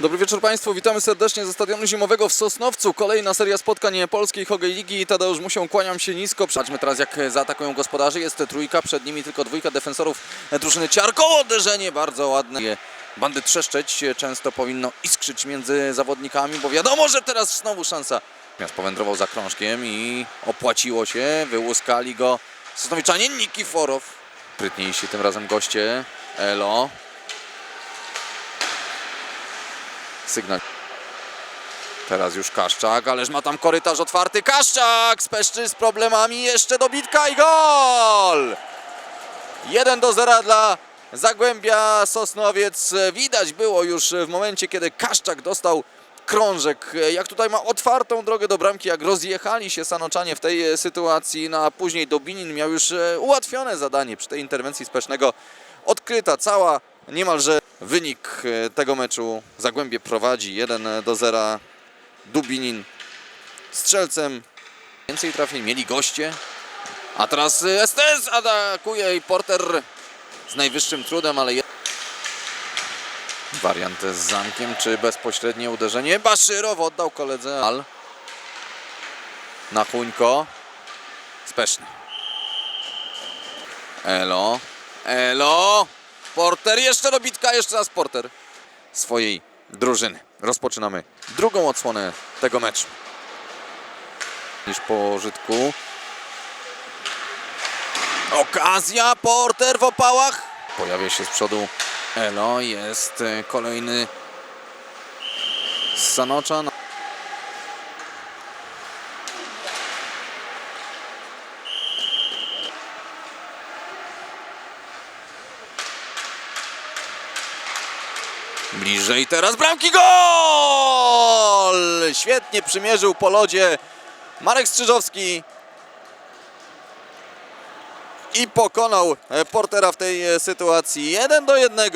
Dobry wieczór Państwu, witamy serdecznie ze stadionu zimowego w Sosnowcu. Kolejna seria spotkań Polskiej Hokej Ligi. Tadeusz Musią, kłaniam się nisko. Patrzmy teraz jak zaatakują gospodarzy. Jest trójka, przed nimi tylko dwójka defensorów drużyny Ciarkoło. Uderzenie bardzo ładne. Bandy trzeszczeć często powinno iskrzyć między zawodnikami, bo wiadomo, że teraz znowu szansa. Natomiast powędrował za krążkiem i opłaciło się. Wyłuskali go Sosnowiczanie Nikiforow. Sprytniejsi tym razem goście. Elo. Sygnał. Teraz już Kaszczak, ależ ma tam korytarz otwarty. Kaszczak speszczy z problemami. Jeszcze dobitka i gol! 1 do 0 dla Zagłębia Sosnowiec. Widać było już w momencie, kiedy Kaszczak dostał krążek. Jak tutaj ma otwartą drogę do bramki, jak rozjechali się Sanoczanie w tej sytuacji, no a później Dobinin miał już e, ułatwione zadanie przy tej interwencji spesznego. Odkryta cała niemalże wynik e, tego meczu. Zagłębie prowadzi 1 do 0. Dubinin strzelcem. Więcej trafień mieli goście. A teraz e, STS atakuje i Porter z najwyższym trudem, ale wariant z zamkiem, czy bezpośrednie uderzenie. Baszyrow oddał koledze Al. Na Chuńko. Speszny. Elo. Elo. Porter, jeszcze dobitka, jeszcze raz Porter swojej drużyny. Rozpoczynamy drugą odsłonę tego meczu. Niż pożytku. Okazja, Porter w opałach. Pojawia się z przodu Elo, jest e, kolejny z Bliżej teraz bramki gol! Świetnie przymierzył po lodzie Marek Strzyżowski i pokonał Portera w tej sytuacji. 1 do 1.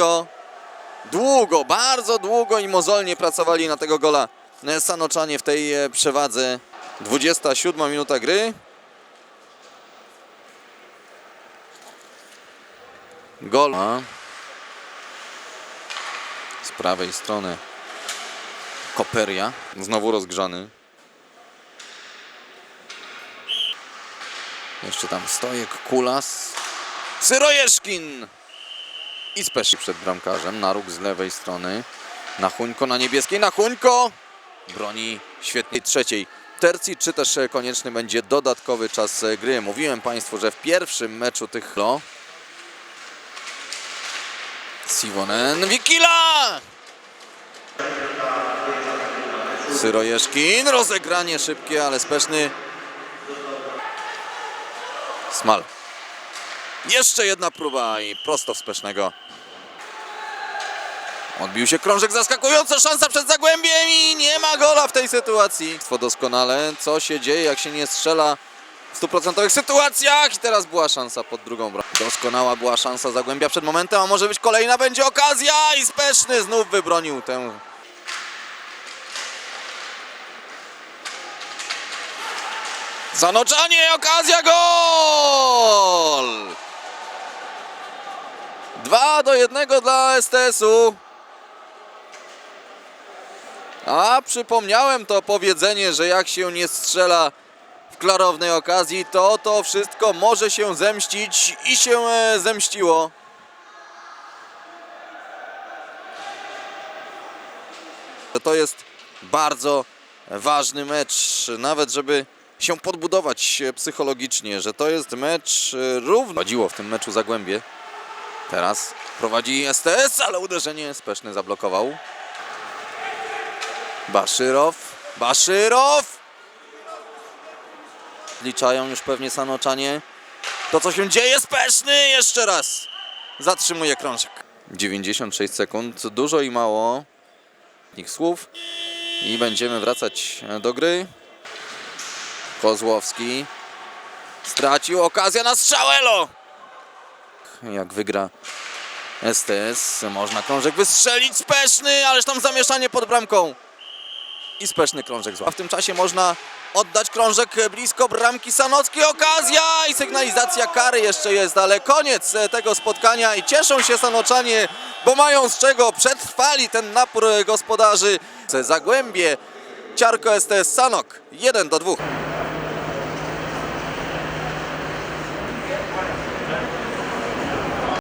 Długo, bardzo długo i mozolnie pracowali na tego gola Sanoczanie w tej przewadze. 27 minuta gry. Gol. Prawej strony Koperia, znowu rozgrzany. Jeszcze tam Stojek, Kulas, Syrojeszkin i Speszy przed bramkarzem. Na róg z lewej strony. Na Chuńko, na niebieskiej, na Chuńko! Broni świetnej trzeciej tercji, czy też konieczny będzie dodatkowy czas gry. Mówiłem Państwu, że w pierwszym meczu tych... Sivonen, Wikila! Syrojeszkin, rozegranie szybkie, ale speszny. Smal. Jeszcze jedna próba i prosto spesznego. Odbił się krążek, zaskakująca szansa przed Zagłębiem i nie ma gola w tej sytuacji. Doskonale, co się dzieje, jak się nie strzela w stuprocentowych sytuacjach. I teraz była szansa pod drugą bramką. Doskonała była szansa Zagłębia przed momentem, a może być kolejna, będzie okazja i Speszny znów wybronił tę Sanoczanie, okazja, gol! 2 do 1 dla STS-u. A przypomniałem to powiedzenie, że jak się nie strzela w klarownej okazji, to to wszystko może się zemścić i się e, zemściło. To jest bardzo ważny mecz, nawet żeby się podbudować e, psychologicznie, że to jest mecz e, równo. Chodziło w tym meczu Zagłębie. Teraz prowadzi STS, ale uderzenie speszne zablokował. Baszyrow, Baszyrow! Liczają już pewnie Sanoczanie. To co się dzieje, speszny jeszcze raz. Zatrzymuje krążek. 96 sekund, dużo i mało. Ich słów. I będziemy wracać e, do gry. Kozłowski stracił okazję na strzałelo. Jak wygra STS, można krążek wystrzelić speszny, ależ tam zamieszanie pod bramką. i speszny krążek zła. W tym czasie można oddać krążek blisko bramki Sanockiej. Okazja i sygnalizacja kary jeszcze jest, ale koniec tego spotkania i cieszą się Sanoczanie, bo mają z czego przetrwali ten napór gospodarzy. Zagłębie, Ciarko STS Sanok 1 do 2.